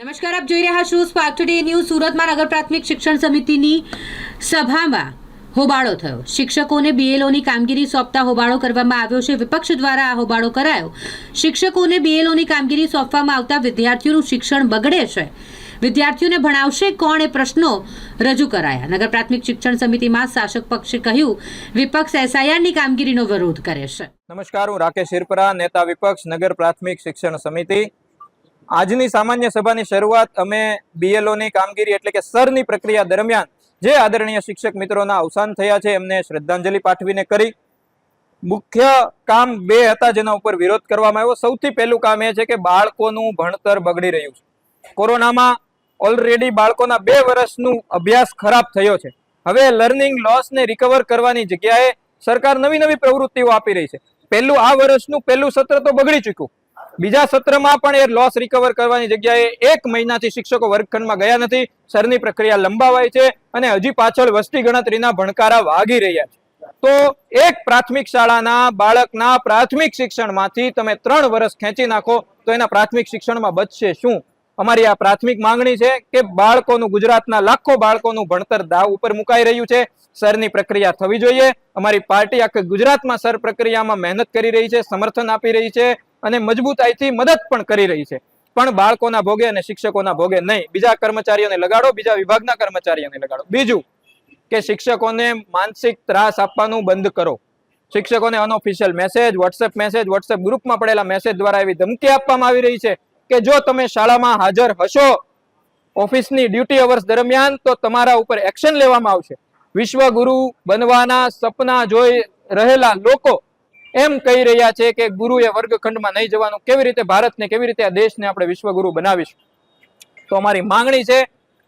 નમસ્કાર, આપ જોઈ રહ્યા છો સ્પાર્ક ટુડે ન્યૂઝ સુરતમાં નગર પ્રાથમિક શિક્ષણ સમિતિની સભામાં હોબાળો થયો. શિક્ષકોને બીએલઓની કામગીરી સોંપતા હોબાળો કરવામાં આવ્યો છે. વિપક્ષ દ્વારા આ હોબાળો કરાયો. શિક્ષકોને બીએલઓની કામગીરી સોંપવામાં આવતા વિદ્યાર્થીઓનું શિક્ષણ બગડે છે. વિદ્યાર્થીઓને ભણાવશે કોણ એ પ્રશ્નો રજૂ કરાયા. નગર પ્રાથમિક શિક્ષણ સમિતિમાં શાસક પક્ષે કહ્યું, વિપક્ષ એસઆઈઆરની કામગીરીનો વિરોધ કરે છે. નમસ્કાર, હું રાકેશ હિરપરા, નેતા વિપક્ષ નગર પ્રાથમિક શિક્ષણ સમિતિ. આજની સામાન્ય સભાની શરૂઆત અમે બીએલઓની કામગીરી એટલે કે સરની પ્રક્રિયા દરમિયાન જે આદરણીય શિક્ષક મિત્રોના અવસાન થયા છે, એમને શ્રદ્ધાંજલિ પાઠવીને કરી. મુખ્ય કામ બે હતા જેના ઉપર વિરોધ કરવામાં આવ્યો. સૌથી પહેલું કામ એ છે કે બાળકોનું ભણતર બગડી રહ્યું છે. કોરોનામાં ઓલરેડી બાળકોના બે વર્ષનું અભ્યાસ ખરાબ થયો છે. હવે લર્નિંગ લોસને રિકવર કરવાની જગ્યાએ સરકાર નવી નવી પ્રવૃત્તિઓ આપી રહી છે. પહેલું આ વર્ષનું પહેલું સત્ર તો બગડી ચૂક્યું. બીજા સત્રમાં પણ એ લોસ રિકવર કરવાની જગ્યાએ એક મહિનાથી શિક્ષકો વર્ગખંડમાં ગયા નથી. સરની પ્રક્રિયા લંબાવાય છે અને હજી પાછળ વસ્તી ગણતરીના ભણકારા વાગી રહ્યા છે. તો એક પ્રાથમિક શાળાના બાળકના પ્રાથમિક શિક્ષણમાંથી તમે ત્રણ વર્ષ ખેંચી નાખો તો એના પ્રાથમિક શિક્ષણમાં બચશે શું? અમારી આ પ્રાથમિક માંગણી છે કે બાળકોનું ગુજરાતના લાખો બાળકોનું ભણતર દાવ ઉપર મુકાઈ રહ્યું છે. સરની પ્રક્રિયા થવી જોઈએ. અમારી પાર્ટી આખી ગુજરાતમાં સર પ્રક્રિયામાં મહેનત કરી રહી છે, સમર્થન આપી રહી છે. અને મજબૂતાઈથી મદદ પણ કરી રહી છે. પણ બાળકોના ભોગે અને શિક્ષકોના ભોગે નહીં. બીજા કર્મચારીઓને લગાડો, બીજા વિભાગના કર્મચારીઓને લગાડો. બીજું કે શિક્ષકોને માનસિક ત્રાસ આપવાનું બંધ કરો. શિક્ષકોને unofficial message WhatsApp message WhatsApp ગ્રુપમાં પડેલા મેસેજ દ્વારા એવી ધમકી આપવામાં આવી રહી છે કે જો તમે શાળામાં હાજર હશો, ઓફિસની ડ્યુટી અવર્સ દરમિયાન, તો તમારા ઉપર એક્શન લેવામાં આવશે. વિશ્વગુરુ બનવાના સપના જોઈ રહેલા લોકો એમ કહી રહ્યા છે કે ગુરુએ વર્ગખંડમાં નહીં જવાનું. કેવી રીતે ભારતને, કેવી રીતે આ દેશને આપણે વિશ્વગુરુ બનાવીશું? તો અમારી માંગણી છે,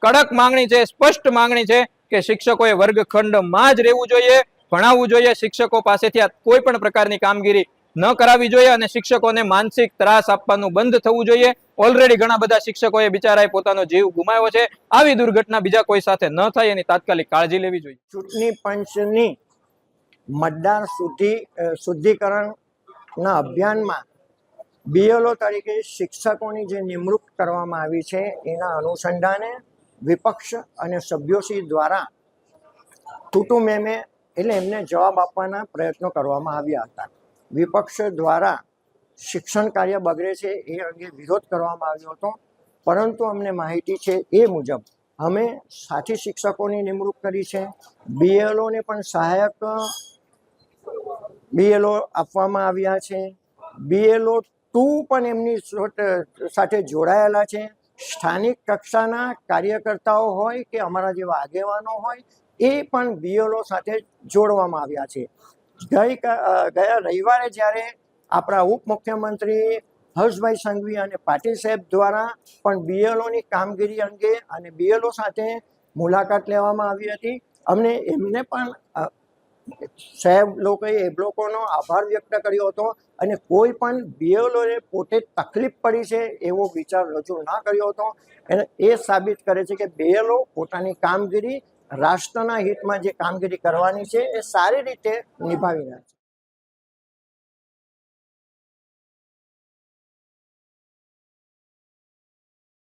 કડક માંગણી છે, સ્પષ્ટ માંગણી છે કે શિક્ષકોએ વર્ગખંડમાં જ રહેવું જોઈએ, ભણાવવું જોઈએ, શિક્ષકો પાસેથી આ કોઈ પણ પ્રકારની કામગીરી ન કરાવવી જોઈએ અને શિક્ષકોને માનસિક ત્રાસ આપવાનું બંધ થવું જોઈએ. ઓલરેડી ઘણા બધા શિક્ષકોએ બિચારાએ પોતાનો જીવ ગુમાવ્યો છે. આવી દુર્ઘટના બીજા કોઈ સાથે ન થાય એની તાત્કાલિક કાળજી લેવી જોઈએ. ચૂંટણી પંચની મતદાર શુદ્ધિ શુદ્ધિકરણના અભિયાનમાં બીએલઓ તરીકે શિક્ષકોની જે નિમણૂક કરવામાં આવી છે, એના અનુસંધાને વિપક્ષ અને સભ્યોશ્રી દ્વારા ટૂટુ મેમે એટલે એમને જવાબ આપવાના પ્રયત્નો કરવામાં આવ્યા હતા. વિપક્ષ દ્વારા શિક્ષણ કાર્ય બગડે છે એ અંગે વિરોધ કરવામાં આવ્યો હતો, પરંતુ અમને માહિતી છે એ મુજબ અમે સાથી શિક્ષકોની નિમણૂક કરી છે, બીએલઓને પણ સહાયક બીએલઓ આપવામાં આવ્યા છે. બીએલઓ ટુ પણ એમની સાથે જોડાયેલા છે. સ્થાનિક કક્ષાના કાર્યકર્તાઓ હોય કે અમારા જેવા આગેવાનો હોય, એ પણ બીએલઓ સાથે જોડવામાં આવ્યા છે. ગઈ ગયા રવિવારે જ્યારે આપણા ઉપમુખ્યમંત્રી હર્ષભાઈ સંઘવી અને પાટીલ સાહેબ દ્વારા પણ બીએલઓની કામગીરી અંગે અને બીએલઓ સાથે મુલાકાત લેવામાં આવી હતી. અમને એમને પણ સાહેબ, લોકોએ એ લોકોનો આભાર વ્યક્ત કર્યો હતો અને કોઈ પણ બીએલઓએ પોતે તકલીફ પડી છે એવો વિચાર રજૂ ના કર્યો હતો. અને એ સાબિત કરે છે કે બીએલઓ પોતાની કામગીરી રાષ્ટ્રના હિતમાં જે કામગીરી કરવાની છે એ સારી રીતે નિભાવી રહ્યા છે.